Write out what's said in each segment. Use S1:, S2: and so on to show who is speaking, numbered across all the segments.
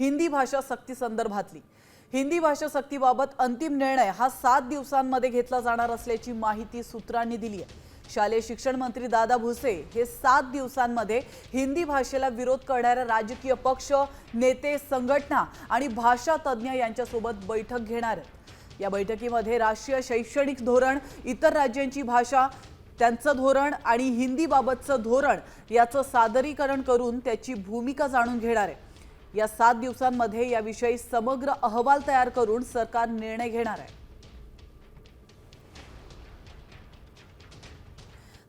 S1: हिंदी भाषा सक्ती संदर्भातली. हिंदी भाषा सक्तीबाबत अंतिम निर्णय हा सात दिवसांमध्ये घेतला जाणार असल्याची माहिती सूत्रांनी दिली आहे. शालेय शिक्षण मंत्री दादा भुसे हे सात दिवसांमध्ये हिंदी भाषेला विरोध करणाऱ्या राजकीय पक्ष नेते संघटना आणि भाषा तज्ज्ञ यांच्यासोबत बैठक घेणार आहेत. या बैठकीमध्ये राष्ट्रीय शैक्षणिक धोरण इतर राज्यांची भाषा त्यांचं धोरण आणि हिंदीबाबतचं धोरण याचं सादरीकरण करून त्याची भूमिका जाणून घेणार आहे. या सात दिवसांमध्ये याविषयी समग्र अहवाल तयार करून सरकार निर्णय घेणार आहे.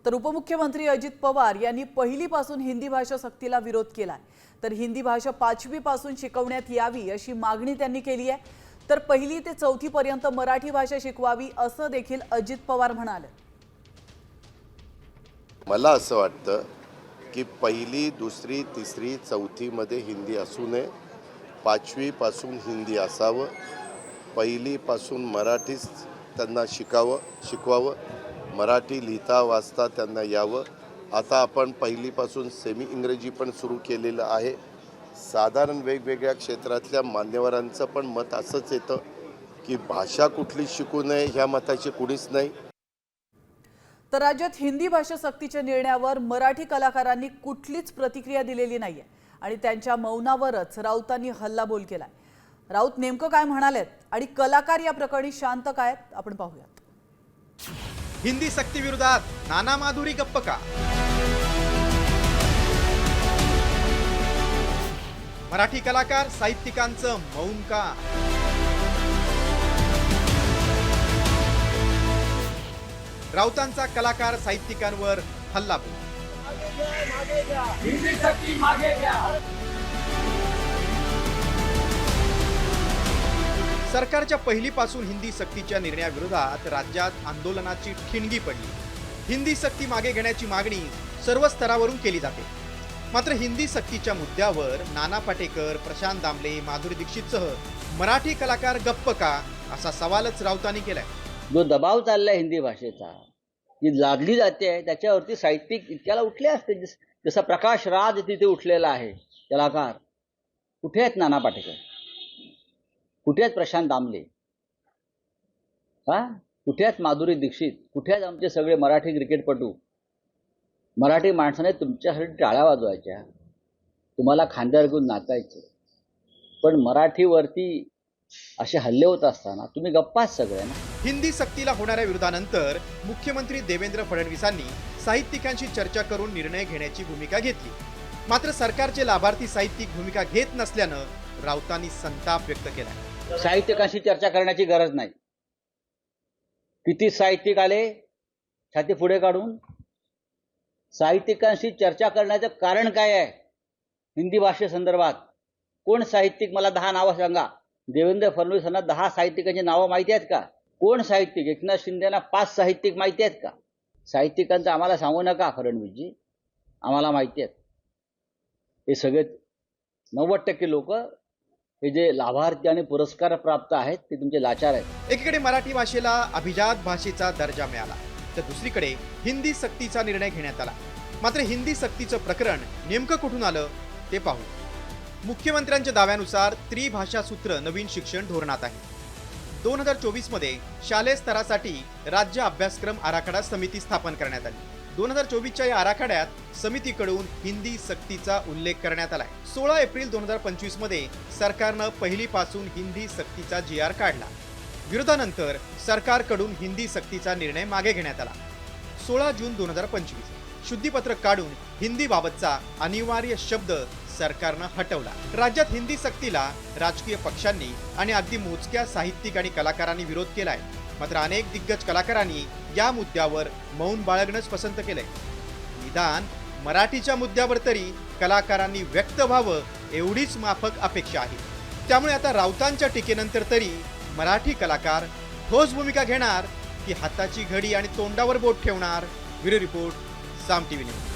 S1: तर उपमुख्यमंत्री अजित पवार यांनी पहिलीपासून हिंदी भाषा सक्तीला विरोध केलाय. तर हिंदी भाषा पाचवीपासून शिकवण्यात यावी अशी मागणी त्यांनी केली आहे. तर पहिली ते चौथी पर्यंत मराठी भाषा शिकवावी असं देखील अजित पवार म्हणाले.
S2: मला असं वाटतं की पहिली दुसरी तिसरी चौथीमध्ये हिंदी असू नये. पाचवीपासून हिंदी असावं. पहिलीपासून मराठीच त्यांना शिकावं शिकवावं. मराठी लिहिता वाचता त्यांना यावं. आता आपण पहिलीपासून सेमी इंग्रजी पण सुरू केलेलं आहे. साधारण वेगवेगळ्या क्षेत्रातल्या मान्यवरांचं पण मत असंच येतं की भाषा कुठली शिकू नये ह्या मताची कुणीच नाही.
S1: तर राज्यात हिंदी भाषा सक्तीच्या निर्णयावर मराठी कलाकारांनी कुठलीच प्रतिक्रिया दिलेली नाहीये आणि त्यांच्या मौनावरच राऊतांनी हल्लाबोल केलाय. राऊत नेमकं काय म्हणालेत आणि कलाकार या प्रकरणी शांत काय आहेत? आपण पाहूयात.
S3: हिंदी सक्ती विरोधात नाना माधुरी गप्प का? मराठी कलाकार साहित्यिकांचं मौन का? राऊतांचा कलाकार साहित्यिकांवर हल्ला. सरकारच्या पहिलीपासून हिंदी सक्तीच्या निर्णयाविरोधात राज्यात आंदोलनाची ठिणगी पडली. हिंदी सक्ती मागे घेण्याची मागणी सर्व स्तरावरून केली जाते. मात्र हिंदी सक्तीच्या मुद्द्यावर नाना पाटेकर प्रशांत दामले माधुरी दीक्षितसह मराठी कलाकार गप्प का असा सवालच राऊतांनी केलाय.
S4: जो दबाव चाललाय हिंदी भाषेचा जी लादली जाते त्याच्यावरती साहित्यिक इतक्याला उठले असते जसा प्रकाश राज तिथे उठलेला आहे कलाकार. कुठे आहेत नाना पाटेकर? कुठे आहेत प्रशांत दामले? हा? कुठे आहेत माधुरी दीक्षित? कुठे आहेत आमचे सगळे मराठी क्रिकेटपटू? मराठी माणसाने तुमच्यासाठी टाळ्या वाजवायच्या. तुम्हाला खांद्यावर घेऊन नाचायचे पण मराठीवरती असे हल्ले होत असताना तुम्ही गप्पाच सगळे ना?
S3: हिंदी सक्तीला होणाऱ्या विरोधानंतर मुख्यमंत्री देवेंद्र फडणवीसांनी साहित्यिकांशी चर्चा करून निर्णय घेण्याची भूमिका घेतली. मात्र सरकारचे लाभार्थी साहित्यिक भूमिका घेत नसल्यानं राऊतांनी संताप व्यक्त केला.
S4: साहित्यिकांशी चर्चा करण्याची गरज नाही. किती साहित्यिक आले छाती पुढे काढून. साहित्यिकांशी चर्चा करण्याचं कारण काय आहे? हिंदी भाषेसंदर्भात कोण साहित्यिक? मला दहा नावं सांगा. देवेंद्र फडणवीस यांना दहा साहित्यिकांची नावं माहिती आहेत का? कोण साहित्यिक? एकनाथ शिंदेना पाच साहित्यिक माहिती आहेत का? साहित्यिकांचं आम्हाला सांगू नका फडणवीसजी. आम्हाला माहिती आहेत. हे सगळे नव्वद टक्के लोक हे जे लाभार्थी आणि पुरस्कार प्राप्त आहेत ते तुमचे लाचार आहेत.
S3: एकीकडे मराठी भाषेला अभिजात भाषेचा दर्जा मिळाला तर दुसरीकडे हिंदी सक्तीचा निर्णय घेण्यात आला. मात्र हिंदी सक्तीचं प्रकरण नेमकं कुठून आलं ते पाहू. मुख्यमंत्र्यांच्या दाव्यानुसार त्रिभाषा सूत्र नवीन शिक्षण धोरणात आहे. दोन हजार चोवीसमध्ये शालेय स्तरासाठी राज्य अभ्यासक्रम आराखडा समिती स्थापन करण्यात आली. दोन हजार चोवीसच्या या आराखड्यात समितीकडून हिंदी सक्तीचा उल्लेख करण्यात आलाय सोळा एप्रिल दोन हजार पंचवीसमध्ये सरकारनं पहिलीपासून हिंदी सक्तीचा जी आर काढला. विरोधानंतर सरकारकडून हिंदी सक्तीचा निर्णय मागे घेण्यात आला. सोळा जून दोन हजार पंचवीस शुद्धीपत्रक काढून हिंदीबाबतचा अनिवार्य शब्द सरकारनं हटवला. राज्यात हिंदी सक्तीला राजकीय पक्षांनी आणि अगदी मोजक्या साहित्यिक आणि कलाकारांनी विरोध केलाय. मात्र अनेक दिग्गज कलाकारांनी या मुद्द्यावर मौन बाळगणंच पसंत केलंय. निदान मराठीच्या मुद्द्यावर तरी कलाकारांनी व्यक्त व्हावं एवढीच माफक अपेक्षा आहे. त्यामुळे आता राऊतांच्या टीकेनंतर तरी मराठी कलाकार ठोस भूमिका घेणार की हाताची घडी आणि तोंडावर बोट ठेवणार. Bureau report Saam TV news.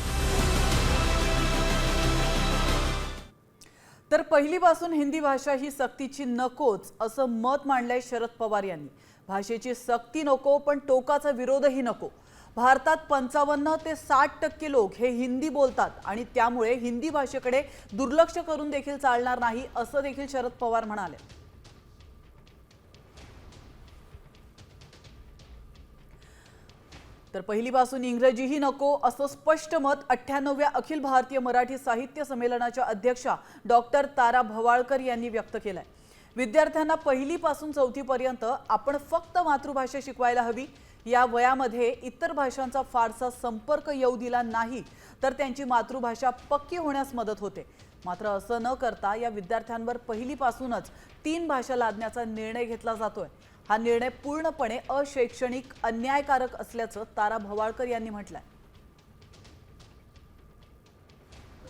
S1: तर पहिलीपासून हिंदी भाषा ही सक्तीची नकोच असं मत मांडलंय शरद पवार यांनी. भाषेची सक्ती नको पण टोकाचा विरोधही नको. भारतात पंचावन्न ते साठ टक्के लोक हे हिंदी बोलतात आणि त्यामुळे हिंदी भाषेकडे दुर्लक्ष करून देखील चालणार नाही असं देखील शरद पवार म्हणाले. तर पहिलीपासून इंग्रजीही नको असं स्पष्ट मत अठ्ठ्याण्णव्या अखिल भारतीय मराठी साहित्य संमेलनाच्या अध्यक्षा डॉक्टर तारा भवाळकर यांनी व्यक्त केलंय. विद्यार्थ्यांना पहिलीपासून चौथीपर्यंत आपण फक्त मातृभाषा शिकवायला हवी. या वयामध्ये इतर भाषांचा फारसा संपर्क येऊ दिला नाही तर त्यांची मातृभाषा पक्की होण्यास मदत होते. मात्र असं न करता या विद्यार्थ्यांवर पहिलीपासूनच तीन भाषा लादण्याचा निर्णय घेतला जातोय. हा निर्णय पूर्णपणे अशैक्षणिक अन्यायकारक असल्याचं तारा भवाळकर यांनी म्हटलंय.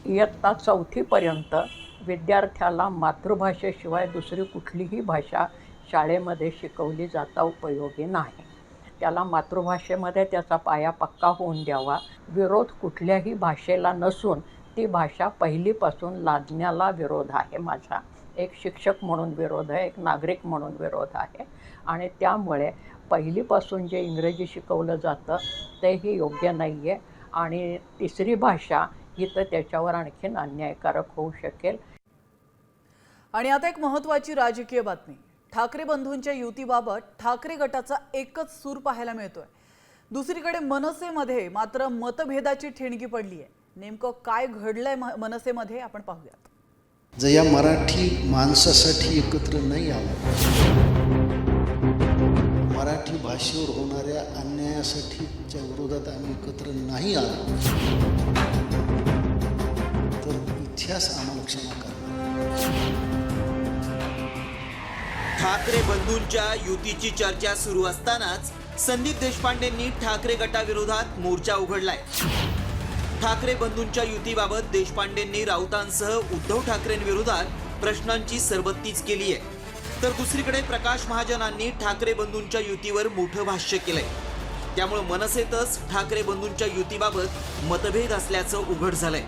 S5: इयत्ता चौथीपर्यंत विद्यार्थ्याला मातृभाषेशिवाय दुसरी कुठलीही भाषा शाळेमध्ये शिकवली जाता उपयोगी नाही. त्याला मातृभाषेमध्ये त्याचा पाया पक्का होऊन द्यावा. विरोध कुठल्याही भाषेला नसून ती भाषा पहिलीपासून लादण्याला विरोध आहे माझा. एक शिक्षक म्हणून विरोध आहे एक नागरिक म्हणून विरोध आहे. आणि त्यामुळे पहिलीपासून जे इंग्रजी शिकवलं जातं तेही योग्य नाही आहे आणि तिसरी भाषा ही तर त्याच्यावर आणखीन अन्यायकारक होऊ शकेल.
S1: आणि आता एक महत्त्वाची राजकीय बातमी. ठाकरे बंधूंच्या युतीबाबत ठाकरे गटाचा एकच सूर पाहायला मिळतोय. दुसरीकडे मनसेमध्ये मात्र मतभेदाची ठिणगी पडली आहे नेमकं काय घडलंय मनसेमध्ये आपण पाहूयात.
S6: जर या मराठी माणसासाठी एकत्र नाही आलं मराठी भाषेवर होणाऱ्या अन्यायासाठीच्या विरोधात आम्ही एकत्र नाही आलो तर इतिहास आम्हाला क्षमा करणार.
S7: ठाकरे बंधूंच्या युतीची चर्चा सुरू असतानाच संदीप देशपांडेंनी ठाकरे गटाविरोधात मोर्चा उघडलाय. ठाकरे बंधूंच्या युतीबाबत देशपांडेंनी राऊतांसह उद्धव ठाकरेंविरोधात प्रश्नांची सरबत्तीच केली आहे. तर दुसरीकडे प्रकाश महाजनांनी ठाकरे बंधूंच्या युतीवर मोठं भाष्य केलंय. त्यामुळे मनसेतच ठाकरे बंधूंच्या युतीबाबत मतभेद असल्याचं उघड झालंय.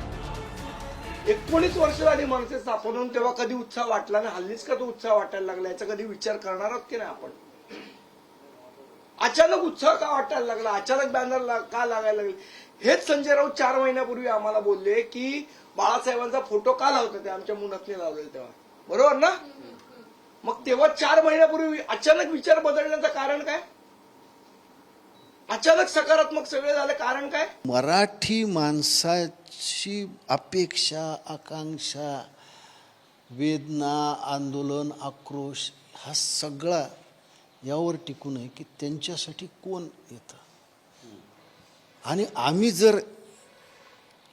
S8: एकोणीस वर्ष झाली मनसे स्थापन तेव्हा कधी उत्साह वाटला नाही हल्लीच का तो उत्साह वाटायला लागला याचा कधी विचार करणार आहोत की नाही आपण? अचानक उत्साह का वाटायला लागला? अचानक बॅनर ला- का लागायला लागले? हेच संजय राऊत चार महिन्यापूर्वी आम्हाला बोलले की बाळासाहेबांचा फोटो का लावतो ते आमच्या मुनातने लावलेला तेव्हा? बरोबर ना? मग तेव्हा चार महिन्यापूर्वी अचानक विचार बदलण्याचं कारण काय? अचानक सकारात्मक सगळे झाले कारण काय?
S6: मराठी माणसाची अपेक्षा आकांक्षा वेदना आंदोलन आक्रोश हा सगळा यावर टिकून आहे की त्यांच्यासाठी कोण येतं? आणि आम्ही जर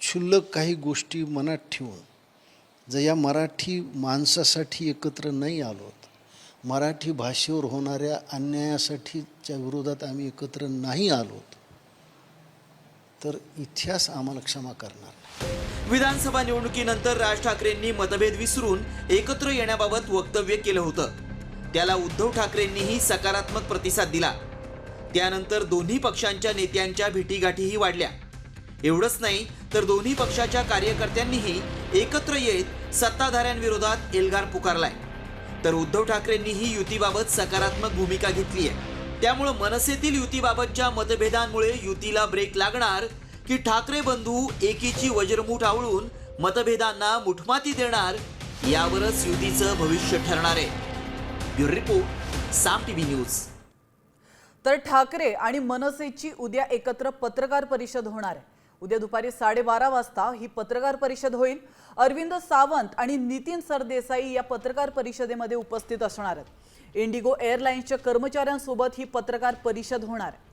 S6: क्षुल्लक काही गोष्टी मनात ठेवून जर या मराठी माणसासाठी एकत्र नाही आलोत मराठी भाषेवर होणाऱ्या अन्यायासाठीच्या विरोधात आम्ही एकत्र नाही आलोत तर इतिहास आम्हाला क्षमा करणार.
S7: विधानसभा निवडणुकीनंतर राज ठाकरेंनी मतभेद विसरून एकत्र येण्याबाबत वक्तव्य केलं होतं. त्याला उद्धव ठाकरेंनीही सकारात्मक प्रतिसाद दिला. त्यानंतर दोन्ही पक्षांच्या नेत्यांच्या भेटीगाठीही वाढल्या. एवढंच नाही तर दोन्ही पक्षाच्या कार्यकर्त्यांनीही एकत्र येत सत्ताधाऱ्यांविरोधात एल्गार पुकारलाय. तर उद्धव ठाकरेंनीही युतीबाबत सकारात्मक भूमिका घेतली आहे त्यामुळं मनसेतील युतीबाबतच्या मतभेदांमुळे युतीला ब्रेक लागणार की ठाकरे बंधू एकीची वज्रमूठ आवळून मतभेदांना मुठमाती देणार यावरच युतीचं भविष्य ठरणार आहे. Bureau report Saam TV news.
S1: तर ठाकरे आणि मनसेची उद्या एकत्र पत्रकार परिषद होणार आहे. उद्या दुपारी साडेबारा वाजता ही पत्रकार परिषद होईल. अरविंद सावंत आणि नितीन सरदेसाई या पत्रकार परिषदेमध्ये उपस्थित असणार आहेत. इंडिगो एअरलाइन्सच्या कर्मचाऱ्यांसोबत ही पत्रकार परिषद होणार आहे.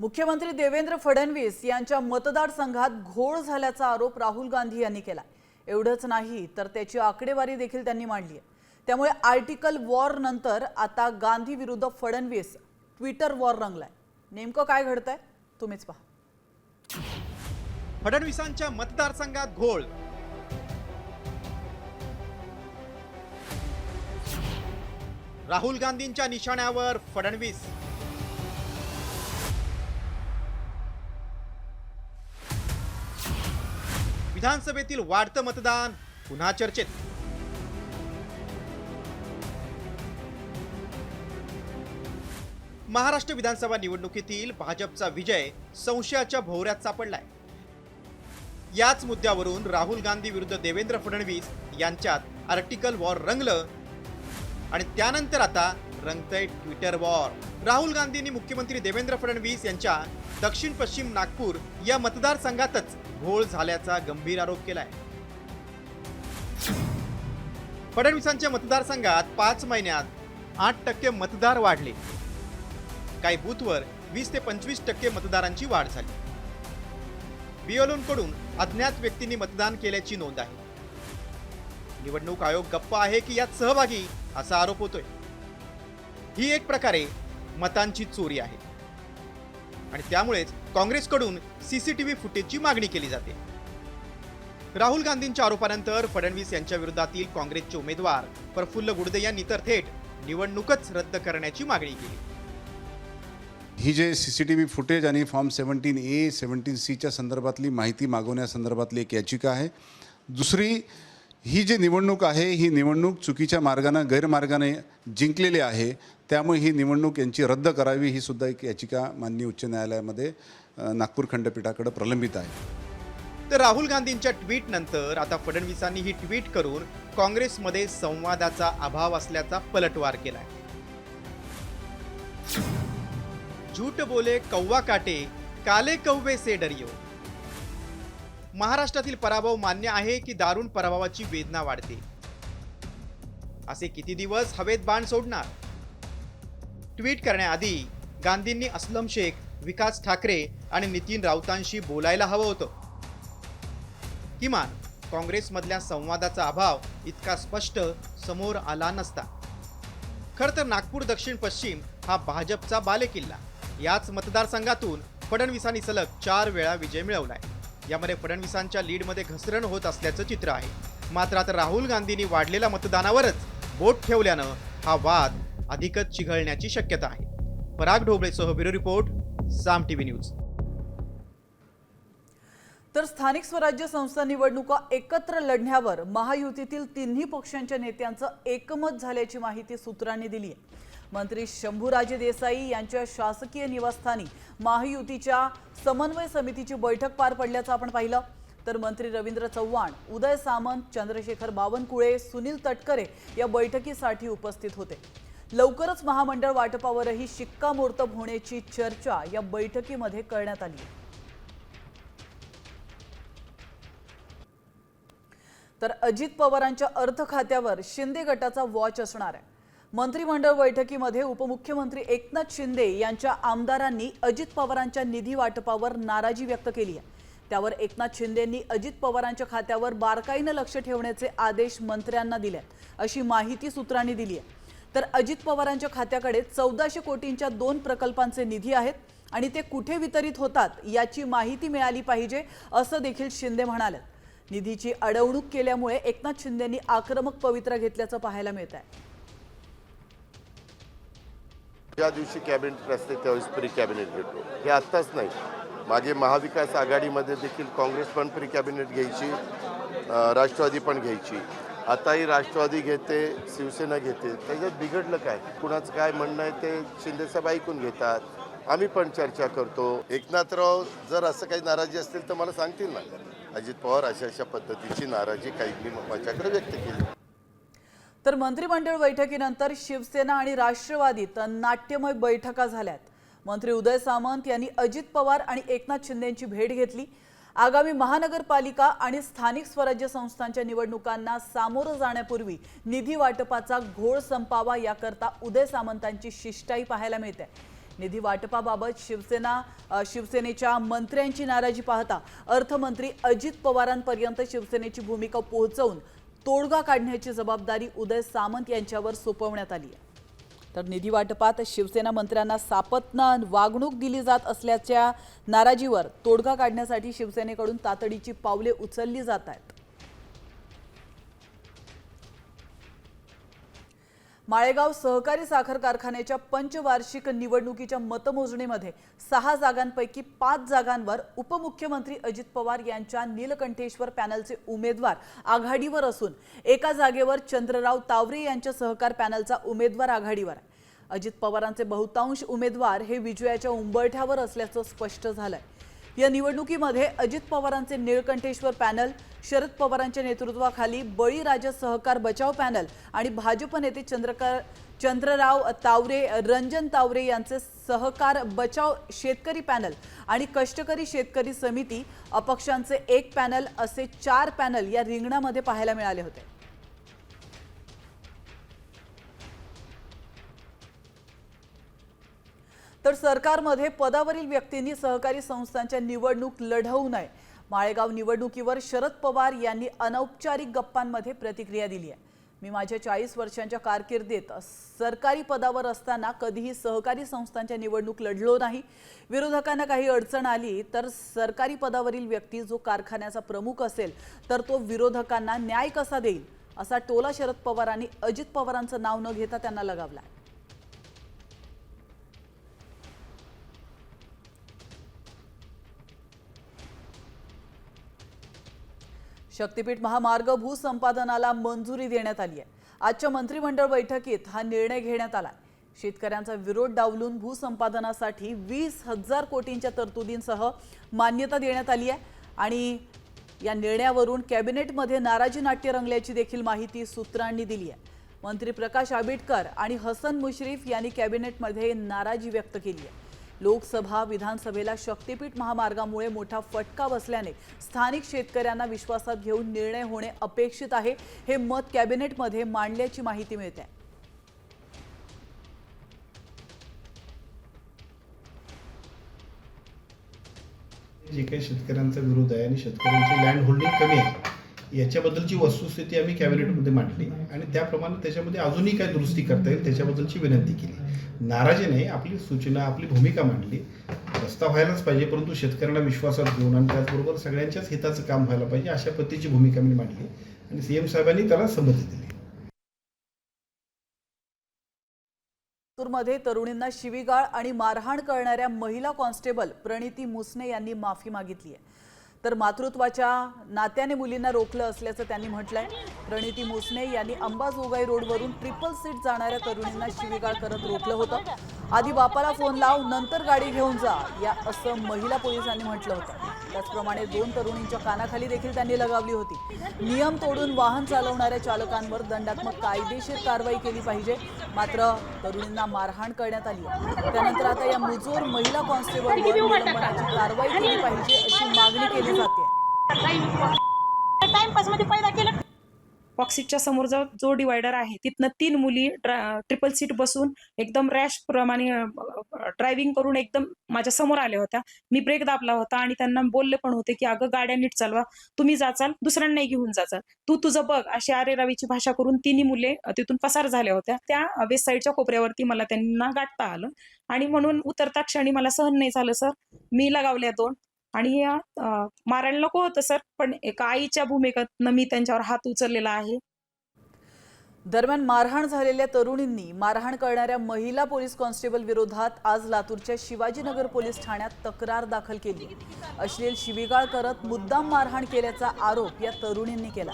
S1: मुख्यमंत्री देवेंद्र फडणवीस यांच्या मतदारसंघात घोळ झाल्याचा आरोप राहुल गांधी यांनी केला. एवढंच नाही तर त्याची आकडेवारी देखील त्यांनी मांडली आहे. त्यामुळे आर्टिकल वॉर नंतर आता गांधी विरुद्ध फडणवीस ट्विटर वॉर रंगलाय. नेमकं काय घडतंय तुम्हीच पहा.
S3: फडणवीसांच्या मतदारसंघात घोळ. राहुल गांधींच्या निशाण्यावर फडणवीस. विधानसभेतील वाढतं मतदान पुन्हा चर्चेत. महाराष्ट्र विधानसभा निवडणुकीतील भाजपचा विजय संशयाच्या भोवऱ्यात सापडलाय. याच मुद्द्यावरून राहुल गांधी विरुद्ध देवेंद्र फडणवीस यांच्यात आर्टिकल वॉर रंगलं आणि त्यानंतर आता रंगतय ट्विटर वॉर राहुल गांधींनी मुख्यमंत्री देवेंद्र फडणवीस यांच्या दक्षिण पश्चिम नागपूर या मतदारसंघातच घोळ झाल्याचा गंभीर आरोप केलाय. फडणवीसांच्या मतदारसंघात पाच महिन्यात आठ टक्के मतदार वाढले. काही बूथवर वीस ते पंचवीस टक्के मतदारांची वाढ झाली. बिओलोनकडून अज्ञात व्यक्तींनी मतदान केल्याची नोंद आहे. निवडणूक आयोग गप्प आहे की यात सहभागी असा आरोप होतोय. ही एक प्रकारे मतांची चोरी आहे. आणि त्यामुळेच काँग्रेसकडून सीसीटीव्ही फुटेजची मागणी केली जाते. राहुल गांधींच्या आरोपानंतर फडणवीस यांच्या विरोधातील काँग्रेसचे उमेदवार प्रफुल्ल गुडदे यांनी तर थेट निवडणूकच रद्द करण्याची मागणी केली.
S9: ही जे C C T V footage आणि फॉर्म सेवन्टीन ए सेवन्टीन सीच्या संदर्भातली माहिती मागवण्यासंदर्भातली एक याचिका आहे. दुसरी ही जी निवडणूक आहे ही निवडणूक चुकीच्या मार्गानं गैरमार्गाने जिंकलेली आहे त्यामुळे ही निवडणूक यांची रद्द करावी ही सुद्धा एक याचिका माननीय उच्च न्यायालयामध्ये नागपूर खंडपीठाकडे प्रलंबित आहे.
S3: तर राहुल गांधींच्या ट्विट नंतर आता फडणवीसांनी ही ट्विट करून काँग्रेसमध्ये संवादाचा अभाव असल्याचा पलटवार केलाय. झूठ बोले कौवा काटे काले कौवे से डरियो. महाराष्ट्रातील पराभव मान्य आहे की दारुण पराभवाची वेदना वाढते. असे किती दिवस हवेत बाण सोडणार? ट्विट करण्याआधी गांधींनी असलम शेख विकास ठाकरे आणि नितीन राऊतांशी बोलायला हवं होतं. किमान काँग्रेसमधल्या संवादाचा अभाव इतका स्पष्ट समोर आला नसता. खरं तर नागपूर दक्षिण पश्चिम हा भाजपचा बालेकिल्ला. याच मतदारसंघातून फडणवीसांनी सलग चार वेळा विजय मिळवलाय. यामध्ये फडणवीसांच्या लीडमध्ये घसरण होत असल्याचं चित्र आहे. मात्र आता राहुल गांधींनी वाढलेल्या मतदानावरच बोट ठेवल्यानं हा वाद अधिकच चिघळण्याची शक्यता आहे. Parag ढोबळेसह bureau report Saam TV news.
S1: तर स्थानिक स्वराज्य संस्था निवडणुका एकत्र लढण्यावर महायुतीतील तिन्ही पक्षांच्या नेत्यांचं एकमत झाल्याची माहिती सूत्रांनी दिली आहे मंत्री शंभूराजे देसाई यांच्या शासकीय निवासस्थानी महायुतीच्या समन्वय समितीची बैठक पार पडल्याचं आपण पाहिलं. तर मंत्री रवींद्र चव्हाण उदय सामंत चंद्रशेखर बावनकुळे सुनील तटकरे या बैठकीसाठी उपस्थित होते. लवकरच महामंडळ वाटपावरही शिक्कामोर्तब होण्याची चर्चा या बैठकीमध्ये करण्यात आली. तर अजित पवारांच्या अर्थ खात्यावर शिंदे गटाचा वॉच असणार आहे. मंत्रिमंडळ बैठकीमध्ये उपमुख्यमंत्री एकनाथ शिंदे यांच्या आमदारांनी अजित पवारांच्या निधी वाटपावर नाराजी व्यक्त केली आहे. त्यावर एकनाथ शिंदेंनी अजित पवारांच्या खात्यावर बारकाईनं लक्ष ठेवण्याचे आदेश मंत्र्यांना दिले अशी माहिती सूत्रांनी दिली आहे. तर अजित पवारांच्या खात्याकडे चौदाशे कोटींच्या दोन प्रकल्पांचे निधी आहेत आणि ते कुठे वितरित होतात याची माहिती मिळाली पाहिजे असं देखील शिंदे म्हणाले. निधीची अडवणूक केल्यामुळे एकनाथ शिंदेंनी आक्रमक पवित्रा घेतल्याचं पाहायला मिळत आहे
S2: ज्या दिवशी कॅबिनेट असते त्यावेळेस प्री कॅबिनेट घेतो. हे आत्ताच नाही. मागे महाविकास आघाडीमध्ये देखील काँग्रेस पण प्री कॅबिनेट घ्यायची राष्ट्रवादी पण घ्यायची. आताही राष्ट्रवादी घेते शिवसेना घेते. त्याच्यात बिघडलं काय? कुणाचं काय म्हणणं आहे ते शिंदेसाहेब ऐकून घेतात. आम्ही पण चर्चा करतो. एकनाथराव जर असं काही नाराजी असतील तर मला सांगतील ना. अजित पवार अशा अशा पद्धतीची नाराजी काही माझ्याकडे व्यक्त केली.
S1: तर मंत्रिमंडळ बैठकीनंतर शिवसेना आणि राष्ट्रवादीत नाट्यमय बैठका झाल्यात. मंत्री उदय सामंत यांनी अजित पवार आणि एकनाथ शिंदेची भेट घेतली. आगामी महानगरपालिका आणि स्थानिक स्वराज्य संस्थांच्या निवडणुकांना सामोरं जाण्यापूर्वी निधी वाटपाचा घोळ संपावा याकरता उदय सामंतांची शिष्टाई पाहायला मिळते. निधी वाटपाबाबत शिवसेना शिवसेनेच्या मंत्र्यांची नाराजी पाहता अर्थमंत्री अजित पवारांपर्यंत शिवसेनेची भूमिका पोहोचवून तोडगा काढण्याची जबाबदारी उदय सामंत यांच्यावर सोपवण्यात आली आहे. तर निधी वाटपात शिवसेना मंत्र्यांना सापत्न वागणूक दिली जात असल्याच्या नाराजीवर तोडगा काढण्यासाठी शिवसेनेकडून तातडीची पावले उचलली जात आहेत. माळेगाव सहकारी साखर कारखान्याच्या पंचवार्षिक निवडणुकीच्या मतमोजणीमध्ये सहा जागांपैकी पाच जागांवर उपमुख्यमंत्री अजित पवार यांच्या नीलकंठेश्वर पॅनलचे उमेदवार आघाडीवर असून एका जागेवर चंद्रराव तावरे यांच्या सहकार पॅनलचा उमेदवार आघाडीवर आहे. अजित पवारांचे बहुतांश उमेदवार हे विजयाच्या उंबरठ्यावर असल्याचं स्पष्ट झालंय. या निवडणुकीमध्ये अजित पवारांचे निळकंठेश्वर पॅनल शरद पवारांच्या नेतृत्वाखाली बळीराजा सहकार बचाव पॅनल आणि भाजप नेते चंद्रकर चंद्रराव तावरे रंजन तावरे यांचे सहकार बचाव शेतकरी पॅनल आणि कष्टकरी शेतकरी समिती अपक्षांचे एक पॅनल असे चार पॅनल या रिंगणामध्ये पाहायला मिळाले होते. तर सरकारमध्ये पदावरील व्यक्तींनी सहकारी संस्थांच्या निवडणूक लढवू नये. माळेगाव निवडणुकीवर शरद पवार यांनी अनौपचारिक गप्पांमध्ये प्रतिक्रिया दिली आहे. मी माझ्या चाळीस वर्षांच्या कारकिर्दीत सरकारी पदावर असताना कधीही सहकारी संस्थांच्या निवडणूक लढलो नाही. विरोधकांना काही अडचण आली तर सरकारी पदावरील व्यक्ती जो कारखान्याचा प्रमुख असेल तर तो विरोधकांना न्याय कसा देईल? असा टोला शरद पवारांनी अजित पवारांचं नाव न घेता त्यांना लगावला आहे. शक्तीपीठ महामार्ग भूसंपादनाला मंजुरी देण्यात आली आहे. आजच्या मंत्रिमंडळ बैठकीत हा निर्णय घेण्यात आला शेतकऱ्यांचा विरोध डावलून भूसंपादनासाठी वीस हजार कोटींच्या तरतुदींसह मान्यता देण्यात आली आहे. आणि या निर्णयावरून कॅबिनेटमध्ये नाराजी नाट्य रंगल्याची देखील माहिती सूत्रांनी दिली आहे. मंत्री प्रकाश आंबेडकर आणि हसन मुश्रीफ यांनी कॅबिनेटमध्ये नाराजी व्यक्त केली आहे. लोकसभा विधानसभेला शक्तीपीठ महामार्गामुळे मोठा फटका बसल्याने स्थानिक शेतकऱ्यांना विश्वासात घेऊन निर्णय होणे अपेक्षित आहे. हे मत कॅबिनेटमध्ये मांडल्याची माहिती मिळते.
S10: जे काही शेतकऱ्यांचा विरोध आहे आणि शेतकऱ्यांची लँड होल्डिंग कमी आहे याच्याबद्दलची वस्तुस्थिती आम्ही कॅबिनेटमध्ये मांडली आणि त्याप्रमाणे त्याच्यामध्ये अजूनही काय दुरुस्ती करता येईल त्याच्याबद्दलची विनंती केली. नाराजीने आपली सूचना आपली भूमिका मांडली. रस्ता व्हायलाच पाहिजे परंतु शेतकऱ्यांना विश्वासात घेऊन आणि त्याचबरोबर सगळ्यांच्याच हिताचं काम व्हायला पाहिजे अशा पद्धतीची भूमिका मी मांडली आणि सी एम साहेबांनी त्याला संमती दिली.
S1: लातूरमध्ये तरुणींना शिवीगाळ आणि मारहाण करणाऱ्या महिला कॉन्स्टेबल प्रणिती मुसने यांनी माफी मागितली आहे. तर मातृत्वाच्या नात्याने मुलींना रोखलं असल्याचं त्यांनी म्हटलंय. प्रणिती मुसने यांनी अंबाजोगाई रोडवरून ट्रिपल सीट जाणाऱ्या तरुणींना शिवीगाळ करत रोखलं होतं. आधी बापाला फोन लाव नंतर गाडी घेऊन जा या असं महिला पोलिसांनी म्हटलं होतं. त्याचप्रमाणे दोन तरुणींच्या कानाखाली देखील त्यांनी लगावली होती. नियम तोडून वाहन चालवणाऱ्या चालकांवर दंडात्मक कायदेशीर कारवाई केली पाहिजे. मात्र तरुणींना मारहाण करण्यात आली. त्यानंतर आता या मुजोर महिला कॉन्स्टेबलवर निलंबनाची कारवाई केली पाहिजे अशी मागणी केली जाते.
S11: टाइमपासमध्ये पैदा केलं. बॉक्सिटच्या समोर जो जो डिवायडर आहे तिथनं तीन मुली ट्रिपल सीट बसून एकदम रॅश प्रमाणे ड्रायव्हिंग करून एकदम माझ्यासमोर आल्या होत्या. मी ब्रेक दाबला होता आणि त्यांना बोलले पण होते की अगं गाड्या नीट चालवा. तुम्ही जाचाल दुसऱ्यांनाही घेऊन जाचाल. तू तुझं बघ. अशी आरे रावीची भाषा करून तिन्ही मुले तिथून पसार झाल्या होत्या. त्या वेस्ट साईडच्या कोपऱ्यावरती मला त्यांना गाठता आलं. आणि म्हणून उतरता क्षणी मला सहन नाही झालं सर मी लगावल्या दोन. आणि मारायला नको होतं सर. पण एका आईच्या भूमिकेतनं मी त्यांच्यावर हात उचललेला आहे.
S1: दरम्यान मारहाण झालेल्या तरुणींनी मारहाण करणाऱ्या महिला पोलीस कॉन्स्टेबल विरोधात आज लातूरच्या शिवाजीनगर पोलीस ठाण्यात तक्रार दाखल केली. अश्लील शिवीगाळ करत मुद्दाम मारहाण केल्याचा आरोप या तरुणींनी केला.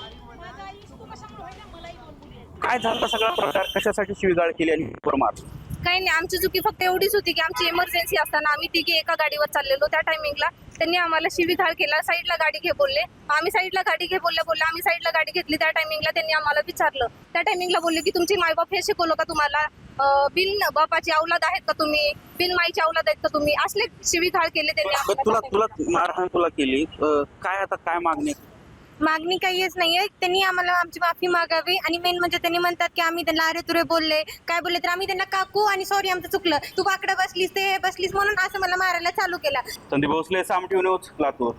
S12: काय झाला? सगळा प्रकार कशासाठी शिवीगाळ केली आणि मार
S11: काही नाही. आमची चुकी फक्त एवढीच होती की आमची इमर्जन्सी असताना आम्ही तिघे एका गाडीवर चाललेलो त्या टायमिंगला त्यांनी आम्हाला शिवीघाळ केला साईडला गाडी घे बोलले. आम्ही साईडला गाडी घे बोलले बोलले आम्ही साईडला गाडी घेतली. त्या टायमिंगला त्यांनी आम्हाला विचारलं. त्या टायमिंगला बोलले की तुमची मायबाप हे शिकवलं का तुम्हाला? बिन बापाची औलाद आहेत का तुम्ही? बिन माईची औलाद आहेत का तुम्ही? असले शिवीघाळ केले त्यांनी
S12: तुला तुला मारहाण तुला केली. काय आता काय मागणी?
S11: मागणी काहीच नाहीये. त्यांनी आम्हाला आमची माफी मागावी आणि मेन म्हणजे त्यांनी म्हणतात की आम्ही त्यांना अरे तुरे बोलले. काय बोलले तर आम्ही त्यांना काकू आणि सॉरी आमचं चुकलं. तू बाकडं बसलीस ते हे बसलीस म्हणून असं मला मारायला चालू केला.
S12: संदीप भोसले सामटी न्यूज लातूर.